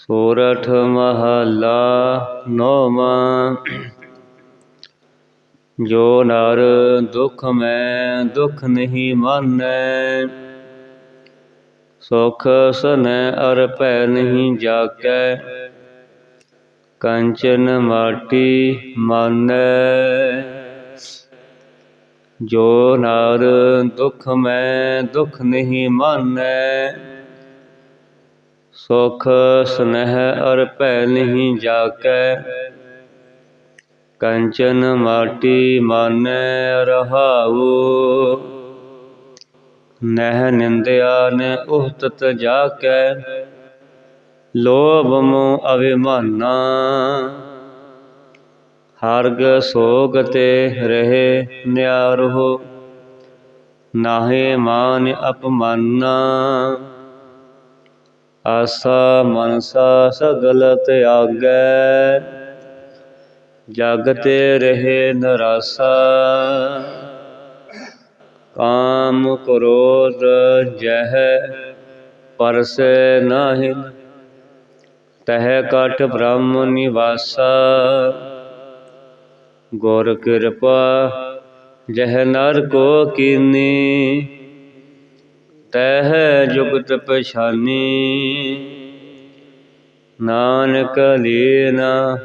ਸੋਰਠ ਮਹਲਾ ਨੌਵਾਂ ਜੋ ਨਰ ਦੁਖ ਮੈਂ ਦੁਖ ਨਹੀਂ ਮਾਨੈ ਸੁਖ ਸਨੈ ਅਰ ਭੈ ਨਹੀਂ ਜਾਕੈ ਕੰਚਨ ਮਾਟੀ ਮਾਨੈ ਜੋ ਨਰ ਦੁਖ ਮੈਂ ਦੁਖ ਨਹੀਂ ਮਾਨੈ ਸੁਖ ਸਨਹ ਅਰ ਭੈ ਨਹੀਂ ਜਾਕੈ। ਕੰਚਨ ਮਾਟੀ ਮਾਨੈ ਰਹਾਉ। ਨਹਿ ਨਿੰਦਿਆ ਨੇ ਉਹਤਤ ਜਾਕੈ। ਲੋਭ ਮੋਹ ਅਭਿਮਾਨਾ। ਹਰਗ ਸੋਗ ਤੇ ਰਹੇ ਨਿਆਰੋ ਨਾਹੇ ਮਾਨ ਅਪਮਾਨਾ। ਆਸਾ ਮਨਸਾ ਸਗਲ ਤਿਆਗੈ ਜਗ ਤੇ ਰਹੇ ਨਰਾਸਾ। ਕਾਮ ਕ੍ਰੋਧ ਜਹ ਪਰਸੈ ਨਾਹਿ, ਤਹਿ ਕਟ ਬ੍ਰਹਮ ਨਿਵਾਸਾ। ਗੁਰ ਕਿਰਪਾ ਜਹ ਨਰ ਕੋ ਕੀਨੀ ਤਹ ਜੁਗਤ ਪਛਾਨੀ ਨਾਨਕ ਲੀਨਾ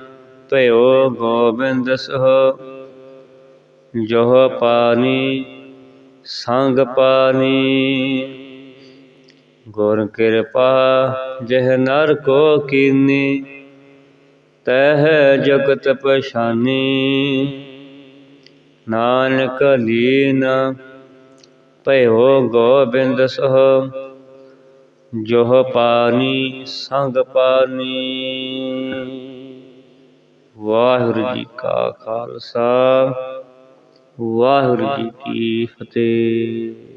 ਭਇਓ ਗੋਬਿੰਦ ਸੋ ਜੋ ਪਾਨੀ, ਸੰਗ ਪਾਨੀ। ਗੁਰ ਕਿਰਪਾ, ਜਹ ਨਰ ਕੋ ਕੀਨੀ। ਤਹ ਜਗਤ ਪਛਾਨੀ ਨਾਨਕ ਲੀਨ ਭਇਓ ਗੋਬਿੰਦ ਸੋ ਜੋ ਪਾਨੀ ਸੰਗ ਪਾਨੀ ਵਾਹਿਗੁਰੂ ਜੀ ਕਾ ਖਾਲਸਾ, ਵਾਹਿਗੁਰੂ ਜੀ ਕੀ ਫਤਿਹ।